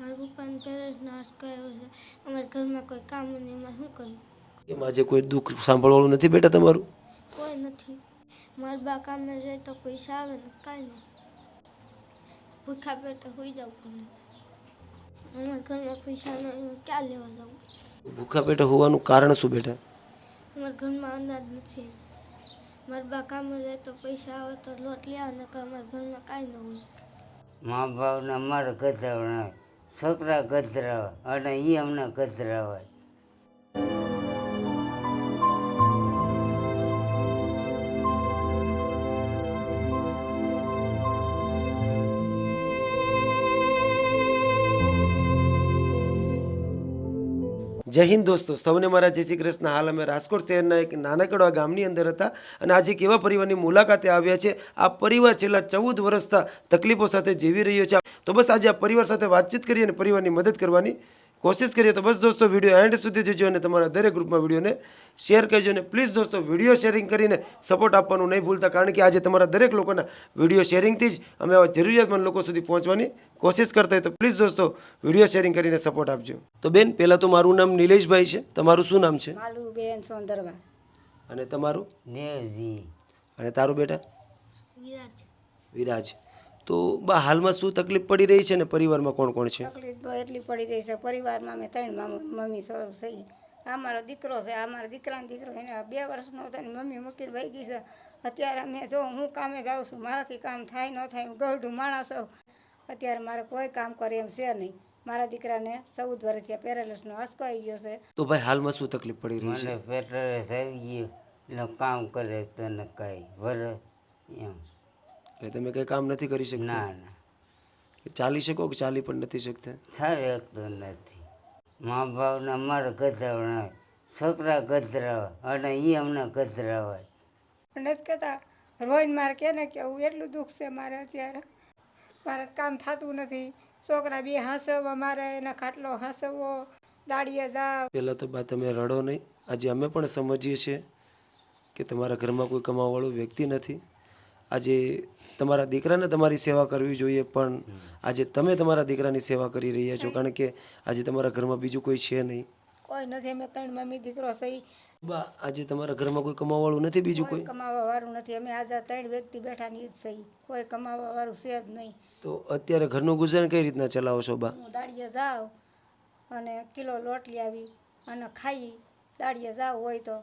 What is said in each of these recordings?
મારા પપ્પાને પહેલા જ નાશ કર્યો છે. અમારા ઘરમાં કોઈ કામ નહીં એમાં શું કરું? એમાં આજે કોઈ દુઃખ સાંભળવાનું નથી બેટા તમારું? કોઈ નથી. મારા બા કામે જાય તો પૈસા આવે ને કાંઈ નહીં. ભૂખા પેટે હોઈ જવું પણ અમારા ઘરમાં પૈસા ન હોય, ક્યાં લેવા જવું ભૂખા પેટે હોવાનું કારણ શું બેટા? અમારા ઘરમાં અનાજ નથી. મારા બા કામે જાય તો પૈસા આવે તો લોટ લે અને અમારા ઘરમાં કાંઈ ન હોય. મા બાપને અમારે ગધરાવના છોકરા ગધરાવે અને એ અમને ગધરાવે. જય હિન્દ દોસ્તો, સૌને મારા જય શ્રી કૃષ્ણ. હાલ અમે રાજકોટ શહેરના એક નાનકડવા ગામની અંદર હતા અને આજે એક એવા પરિવારની મુલાકાતે આવ્યા છે. આ પરિવાર છેલ્લા ચૌદ વર્ષથી તકલીફો સાથે જીવી રહ્યો છે. તો બસ આજે આ પરિવાર સાથે વાતચીત કરીએ અને પરિવારની મદદ કરવાની કોશિશ કરીએ. તો બસ દોસ્તો વીડિયો એન્ડ સુધી જોજો અને તમારા દરેક ગ્રુપમાં વિડીયોને શેર કરજો અને પ્લીઝ દોસ્તો વીડિયો શેરિંગ કરીને સપોર્ટ આપવાનું નહીં ભૂલતા કારણ કે આજે તમારા દરેક લોકોના વીડિયો શેરિંગથી જ અમે આવા જરૂરિયાતમંદ લોકો સુધી પહોંચવાની કોશિશ કરતા હોય. તો પ્લીઝ દોસ્તો વીડિયો શેરિંગ કરીને સપોર્ટ આપજો. તો બેન પહેલાં તો મારું નામ નિલેશભાઈ છે. તમારું શું નામ છે? સોંદરવા. અને તમારું? દેવજી અને તારું બેટા? વિરાજ. વિરાજ. તો બા હાલમાં શું તકલીફ પડી રહી છે ને પરિવારમાં કોણ કોણ છે? તકલીફ તો એટલી પડી રહી છે. પરિવારમાં અમે ત્રણ મામા મમ્મી સૌ સહી આ મારો દીકરો છે. આ મારા દીકરાનો દીકરો એને બે વર્ષનો હતો ને મમ્મી મૂકીને વહી ગઈ છે. અત્યારે અમે જો હું કામે જાઉં છું મારાથી કામ થાય ન થાય હું ગઢું માણસ હોઉં. અત્યારે મારે કોઈ કામ કરે એમ છે નહીં. મારા દીકરાને ચૌદ વર્ષ થયા પેરેલસનો આંચકો આવી ગયો છે. તો ભાઈ હાલમાં શું તકલીફ પડી રહી છે? મને આવી ગયો. એટલે કામ કરે તને કઈ વર એમ. એટલે તમે કંઈ કામ નથી કરી શકતા? ના ના. ચાલી શકો કે ચાલી પણ નથી શકતા? સારી શકતો નથી. મા બાપને અમારે ગધરાવના છોકરા ગધરાવે અને એ અમને ગધરાવે. નથી કહેતા રોજ મારે કે ને કેવું એટલું દુઃખ છે મારે અત્યારે. મારે કામ થતું નથી. છોકરા બે હાંસવવા મારે એના ખાટલો હસવો દાડીએ જાવ. પહેલાં તો બા તમે રડો નહીં. આજે અમે પણ સમજીએ છીએ કે તમારા ઘરમાં કોઈ કમાવાવાળો વ્યક્તિ નથી. આજે તમારા દીકરાને તમારી સેવા કરવી જોઈએ પણ આજે તમે તમારા દીકરાની સેવા કરી રહ્યા છો કારણ કે આજે તમારા ઘરમાં બીજું કોઈ છે નહીં. કોઈ નથી અમે ત્રણ મમ્મી દીકરો સહી બા આજે તમારા ઘરમાં કોઈ કમાવાવાળું નથી બીજું કોઈ કમાવા વાળું નથી અમે આજે ત્રણ વ્યક્તિ બેઠાની જ સહી કોઈ કમાવા વાળું છે જ નહીં. તો અત્યારે ઘરનું ગુજરાન કઈ રીતના ચલાવો છો બા? હું દાડીએ જાઉં અને કિલો લોટ લઈ આવી અને ખાઈ દાડીએ જાવ હોય તો.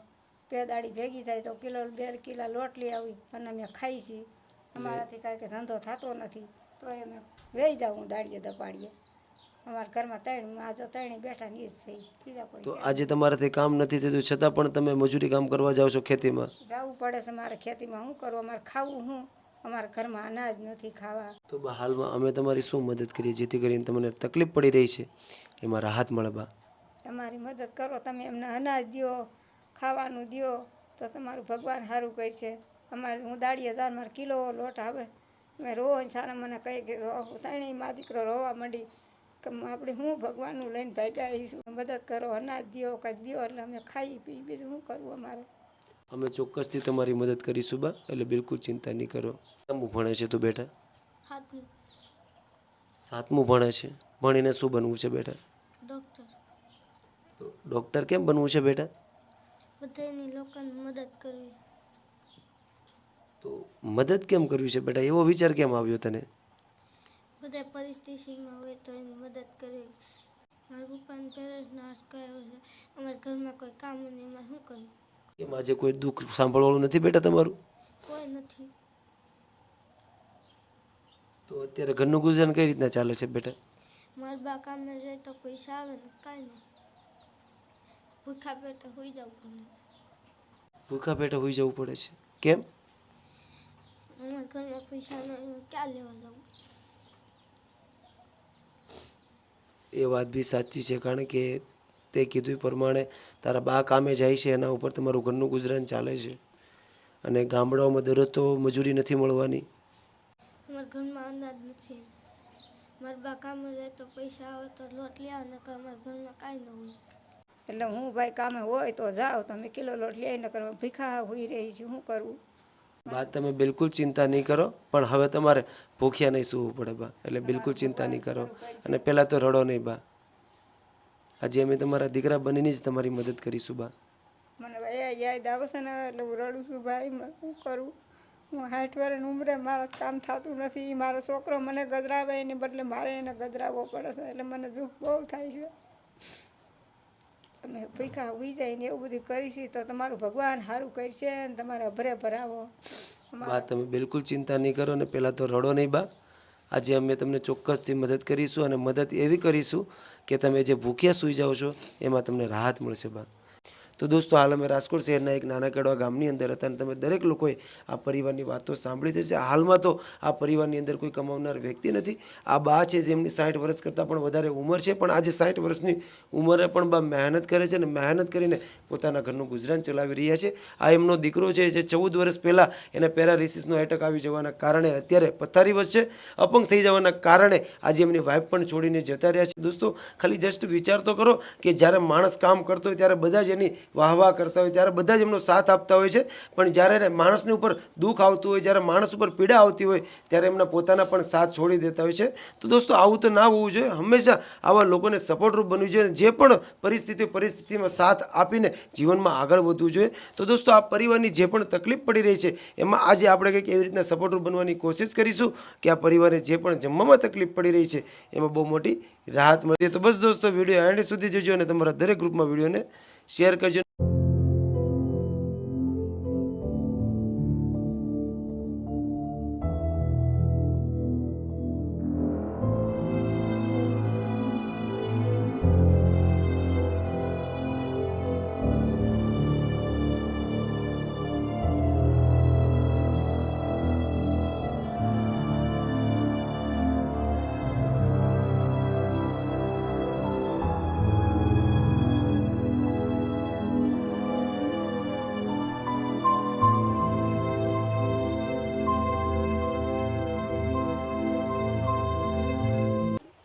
બે દાડી ભેગી થાય તો કિલો બે કિલા લોટ લઈ આવી અને અમે ખાઈ છીએ. અમારાથી કાંઈ કે ધંધો થતો નથી. તો અમે વેઈ જાઉં દાડીએ દપાડીએ અમારા ઘરમાં ત્રણ આજો ત્રણેય બેઠા ની જ છે. બીજા કોઈ તો આજે તમારાથી કામ નથી થતું છતાં પણ તમે મજૂરી કામ કરવા જાઓ છો ખેતીમાં? જવું પડે છે મારે ખેતીમાં શું કરવું અમારે ખાવું શું અમારા ઘરમાં અનાજ નથી ખાવા. તો હાલમાં અમે તમારી શું મદદ કરીએ જેથી કરીને તમને તકલીફ પડી રહી છે? એમાં રાહત મળે બા. તમારી મદદ કરો તમે એમને અનાજ દ્યો. ખાવાનું દ્યો તો તમારું ભગવાન સારું કરશે. અમારે હું દાડી હજાર મારે કિલો લોટ આવે. મેં રોજ સારા મને કહી કે ત્રણેય મા દીકરો રોવા માંડી. કે આપણે હું ભગવાનનું લઈને ભાગ્યા આવીશું? મદદ કરો અનાજ દો કંઈક દો એટલે અમે ખાઈ પી બીજું શું કરવું અમારે? અમે ચોક્કસથી તમારી મદદ કરીશું બા એટલે બિલકુલ ચિંતા નહીં કરો. સામું ભણે છે તું બેટા? સાતમું ભણે છે. ભણીને શું બનવું છે બેટા? ડૉક્ટર. તો ડૉક્ટર કેમ બનવું છે બેટા? બધાની લોકોને મદદ કરવી. તો મદદ કેમ કરવી છે બેટા? એવો વિચાર કેમ આવ્યો તને? બધા પરિસ્થિતિમાં હોય તો એની મદદ કરવી. મારા પપ્પાને જ નાશ કર્યો છે. અમારા ઘરમાં કોઈ કામ નહીં એમાં શું કરવું કેમ આજે કોઈ દુઃખ સાંભળવાનું નથી બેટા તમારું? કોઈ નથી. તો અત્યારે ઘરનું ગુજરાન કઈ રીતના ચાલે છે બેટા? મારા બા કામે જાય તો પૈસા આવે ને કાંઈ નહીં. ભૂખા પેટે હોઈ જવું પડે. ભૂખા પેટે હોઈ જવું પડે છે. કેમ? અમારા ઘરમાં પૈસા નહીં ક્યાં લેવા જવું? એ વાત બી સાચી છે કારણ કે તે કીધું પ્રમાણે તારા બા કામે જાય છે એના ઉપર તમારું ઘરનું ગુજરાન ચાલે છે. અને ગામડાઓમાં દરરોજ તો મજૂરી નથી મળવાની. અમારા ઘરમાં અનાજ નથી. મારા બા કામે જાય તો પૈસા આવે તો લોટ લે અને અમારા ઘરમાં કાંઈ ન હોય. એટલે હું ભાઈ કામે હોય તો જાઓ તમે કિલો લોટ લઈને કરવા ભીખા હોઈ રહી છે શું કરવું બા તમે બિલકુલ ચિંતા નહીં કરો પણ હવે તમારે ભૂખ્યા નહીં સૂવું પડે બા એટલે બિલકુલ ચિંતા નહીં કરો. અને પહેલાં તો રડો નહીં બા. આજે અમે તમારા દીકરા બનીને જ તમારી મદદ કરીશું બા. મને એ યાદ આવે છે ને એટલે હું રડું છું ભાઈ શું કરું? હું હાઠ વર્ષની ઉંમરે મારા કામ થતું નથી મારો છોકરો મને ગજરાવે એને બદલે મારે એને ગજરાવવો પડે છે એટલે મને દુઃખ બહુ થાય છે. તમે ભૂખા ઉઈ જાય ને એવું બધું કરીશી તો તમારું ભગવાન સારું કરશે ને તમારે અભરે ભરાવો. બા, તમે બિલકુલ ચિંતા નહીં કરો ને, પહેલાં તો રડો નહીં બા. આજે અમે તમને ચોક્કસથી મદદ કરીશું અને મદદ એવી કરીશું કે તમે જે ભૂખ્યા સૂઈ જાઓ છો, એમાં તમને રાહત મળશે બા. તો દોસ્તો, હાલ અમે રાજકોટ શહેરના એક નાનકડવા ગામની અંદર હતા અને તમે દરેક લોકોએ આ પરિવારની વાતો સાંભળી જશે હાલમાં તો આ પરિવારની અંદર કોઈ કમાવનાર વ્યક્તિ નથી. આ બા છે જેમની સાઠ વર્ષ કરતાં પણ વધારે ઉંમર છે, પણ આજે સાઠ વર્ષની ઉંમરે પણ બા મહેનત કરે છે અને મહેનત કરીને પોતાના ઘરનું ગુજરાન ચલાવી રહ્યા છે. આ એમનો દીકરો છે જે ચૌદ વર્ષ પહેલાં એને પેરાલિસિસનો એટેક આવી જવાના કારણે અત્યારે પથારી છે અપંગ થઈ જવાના કારણે આજે એમની વાઈફ પણ છોડીને જતા રહ્યા છે. દોસ્તો, ખાલી જસ્ટ વિચાર તો કરો કે જ્યારે માણસ કામ કરતો હોય ત્યારે બધા જ એની વાહવાહ કરતા હોય ત્યારે બધા જ એમનો સાથ આપતા હોય છે. પણ જ્યારે એને માણસની ઉપર દુઃખ આવતું હોય, જ્યારે માણસ ઉપર પીડા આવતી હોય, ત્યારે એમના પોતાના પણ સાથ છોડી દેતા હોય છે. તો દોસ્તો, આવું તો ના હોવું જોઈએ. હંમેશા આવા લોકોને સપોર્ટરૂપ બનવું જોઈએ જે પણ પરિસ્થિતિ પરિસ્થિતિમાં સાથ આપીને જીવનમાં આગળ વધવું જોઈએ. તો દોસ્તો, આ પરિવારની જે પણ તકલીફ પડી રહી છે, એમાં આજે આપણે કંઈક એવી રીતના સપોર્ટરૂપ બનવાની કોશિશ કરીશું કે આ પરિવારને જે પણ જમવામાં તકલીફ પડી રહી છે, એમાં બહુ મોટી રાહત મળી. તો બસ દોસ્તો, વીડિયો એન્ડ સુધી જોજો અને તમારા દરેક ગ્રુપમાં વિડીયોને શેર કરજો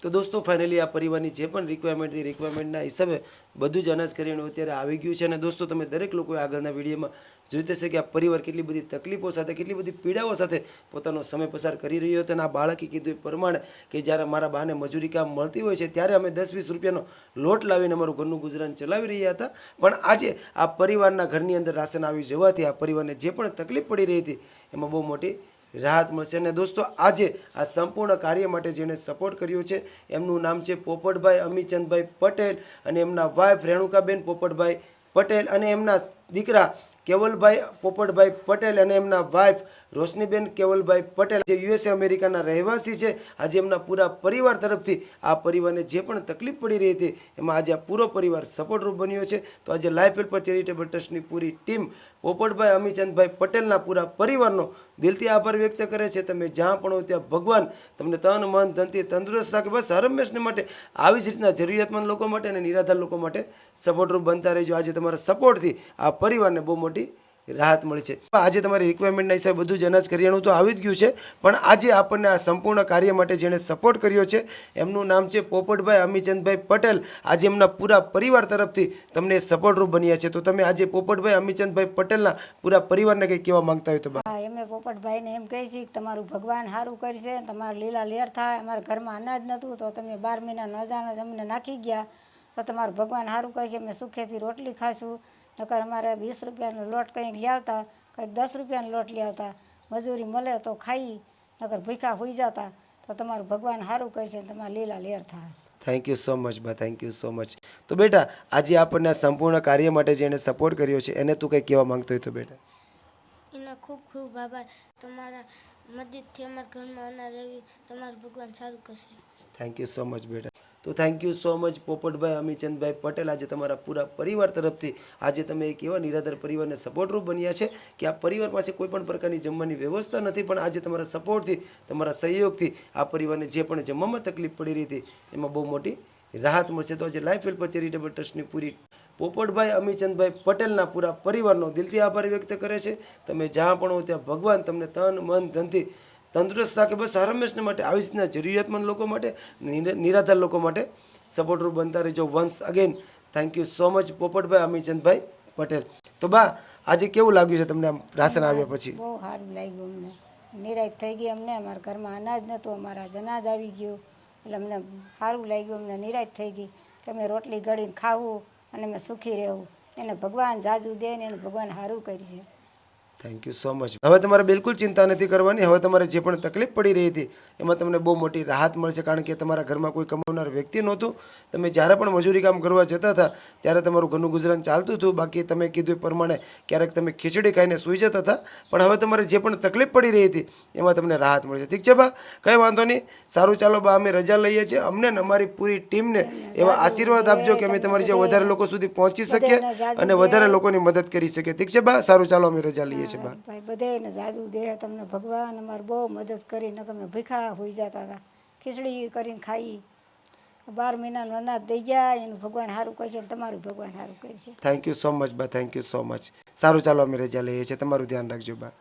તો દોસ્તો ફાઇનલી આ પરિવારની જે પણ રિક્વાયરમેન્ટ હતી રિક્વાયરમેન્ટના હિસાબે બધું જ અનાજ કરિયાણું અત્યારે આવી ગયું છે. અને દોસ્તો, તમે દરેક લોકોએ આગળના વિડીયોમાં જોઈ થશે કે આ પરિવાર કેટલી બધી તકલીફો સાથે, કેટલી બધી પીડાઓ સાથે પોતાનો સમય પસાર કરી રહ્યો હતો. અને આ બાળકે કીધું એ પ્રમાણે કે જ્યારે મારા બાને મજૂરી કામ મળતી હોય છે, ત્યારે અમે દસ વીસ રૂપિયાનો લોટ લાવીને અમારું ઘરનું ગુજરાન ચલાવી રહ્યા હતા. પણ આજે આ પરિવારના ઘરની અંદર રાશન આવી જવાથી, આ પરિવારને જે પણ તકલીફ પડી રહી હતી, એમાં બહુ મોટી રાહત મળશે. અને દોસ્તો, આજે આ સંપૂર્ણ કાર્ય માટે જેણે સપોર્ટ કર્યો છે, એમનું નામ છે પોપટભાઈ અમીચંદભાઈ પટેલ અને એમના વાઇફ રેણુકાબેન પોપટભાઈ પટેલ અને એમના દીકરા કેવલભાઈ પોપટભાઈ પટેલ અને એમના વાઇફ રોશનીબેન કેવલભાઈ પટેલ જે યુએસએ અમેરિકાના રહેવાસી છે, આજે એમના પૂરા પરિવાર તરફથી આ પરિવારને જે પણ તકલીફ પડી રહી હતી, એમાં આજે આ પૂરો પરિવાર સપોર્ટરૂપ બન્યો છે. તો આજે લાઈફ હેલ્પર ચેરિટેબલ ટ્રસ્ટની પૂરી ટીમ પોપટભાઈ અમીચંદભાઈ પટેલના પૂરા પરિવારનો દિલથી આભાર વ્યક્ત કરે છે. તમે જ્યાં પણ હો ત્યાં ભગવાન તમને તન, મન, ધનથી તંદુરસ્ત રાખે. બસ હરમેશને માટે આવી જ રીતના જરૂરિયાતમંદ લોકો માટે અને નિરાધાર લોકો માટે સપોર્ટરૂપ બનતા રહેજો. આજે તમારા સપોર્ટથી આ પરિવારને બહુ મોટી રાહત મળી છે. આજે તમારી રિક્વાયરમેન્ટના હિસાબે બધું જ અનાજ કરિયાણું તો આવી જ ગયું છે. પણ આજે આપણને આ સંપૂર્ણ કાર્ય માટે જેણે સપોર્ટ કર્યો છે, એમનું નામ છે પોપટભાઈ અમીચંદભાઈ પટેલ. આજે એમના પૂરા પરિવાર તરફથી તમને સપોર્ટરૂપ બન્યા છે. તો તમે આજે પોપટભાઈ અમીચંદભાઈ પટેલના પૂરા પરિવારને કંઈ કહેવા માંગતા હોય તો હા, એમે પોપટભાઈને એમ કહે છે કે તમારું ભગવાન સારું કરશે તમારે લીલા લેર થાય. અમારા ઘરમાં અનાજ નહોતું તો તમે બાર મહિના નજાના અમને નાખી ગયા તો તમારું ભગવાન સારું કરશે. અમે સુખેથી રોટલી ખાશું. નકર અમારે વીસ રૂપિયાનો લોટ કંઈક લ્યાવતા કંઈક દસ રૂપિયાનો લોટ લ્યાવતા મજૂરી મળે તો ખાઈ નકર ભૂખ્યા હોઈ જતા. તો તમારું ભગવાન સારું કરશે ને તમારે લીલા લેર થાય. થેન્ક યુ સો મચ બા થેન્ક યુ સો મચ તો બેટા આજે આપણને આ સંપૂર્ણ કાર્ય માટે જેણે સપોર્ટ કર્યો છે એને તું કંઈ કહેવા માંગતો હોય તો બેટા. એના ખૂબ ખૂબ આભાર. તમારા મદદથી અમારા ઘરમાં અનાજ આવી તમારું ભગવાન સારું કરશે. થેન્ક યુ સો મચ બેટા. તો thank you so much Popatbhai Amichandbhai Patel. આજે તમારા પૂરા પરિવાર તરફથી આજે તમે એક એવા નિરાધાર પરિવારને સપોર્ટરૂપ બન્યા છે કે આ પરિવાર પાસે કોઈ પણ પ્રકારની જમવાની વ્યવસ્થા નથી, પણ આજે તમારા સપોર્ટથી તમારા સહયોગથી આ પરિવારને જે પણ જમવામાં તકલીફ પડી રહી હતી, એમાં બહુ મોટી રાહત મળશે. તો આજે લાઈફ હેલ્પ ચેરિટેબલ ટ્રસ્ટની પૂરી પોપટભાઈ અમીચંદભાઈ પટેલના પૂરા પરિવારનો દિલથી આભાર વ્યક્ત કરે છે. તમે જ્યાં પણ હો ત્યાં ભગવાન તમને તન, મન, ધનથી તંદુરસ્ત રાખે, બસ હરમેશને માટે આવી રીતના જરૂરિયાતમંદ લોકો માટે, નિરા- નિરાધાર લોકો માટે સપોર્ટરૂપ બનતા રહેજો. Once again thank you so much Popatbhai Amichandbhai Patel. તો બા, આજે કેવું લાગ્યું છે તમને આમ રાશન આવ્યા પછી? બહુ સારું લાગ્યું અમને. નિરાશ થઈ ગઈ અમને. અમારા ઘરમાં અનાજ નહોતું, અમારા જનાજ આવી ગયું. એટલે અમને સારું લાગ્યું, અમને નિરાશ થઈ ગઈ. કે અમે રોટલી ગળીને ખાવું અને અમે સુખી રહેવું. એને ભગવાન જાજુ દે ને એને ભગવાન સારું કરી છે. થેન્ક યુ સો મચ હવે તમારે બિલકુલ ચિંતા નથી કરવાની. હવે તમારે જે પણ તકલીફ પડી રહી હતી એમાં તમને બહુ મોટી રાહત મળશે કારણ કે તમારા ઘરમાં કોઈ કમાવનાર વ્યક્તિ નહોતું. તમે જ્યારે પણ મજૂરી કામ કરવા જતા હતા ત્યારે તમારું ઘરનું ગુજરાન ચાલતું હતું. બાકી તમે કીધું એ પ્રમાણે ક્યારેક તમે ખીચડી ખાઈને સૂઈ જતા હતા. પણ હવે તમારે જે પણ તકલીફ પડી રહી હતી એમાં તમને રાહત મળશે. ઠીક છે બા? કંઈ વાંધો નહીં. સારું ચાલો બા અમે રજા લઈએ છીએ. અમને અમારી પૂરી ટીમને એવા આશીર્વાદ આપજો કે અમે તમારી જે વધારે લોકો સુધી પહોંચી શકીએ અને વધારે લોકોની મદદ કરી શકીએ. ઠીક છે બા? સારું ચાલો અમે રજા લઈએ. છીએ બા. ભાઈ બધાને જાજુ દે તમને ભગવાન અમારે બહુ મદદ કરીને કે અમે ભીખા હોઈ જતા હતા ખીચડી કરીને ખાઈ. બાર મહિનાનું અનાજ દઈ ગયા એનું ભગવાન સારું કરશે તમારું ભગવાન સારું કરશે. થેન્ક યુ સો મચ બા થેન્ક યુ સો મચ સારું ચાલો અમે રજા લઈએ છીએ. તમારું ધ્યાન રાખજો બા.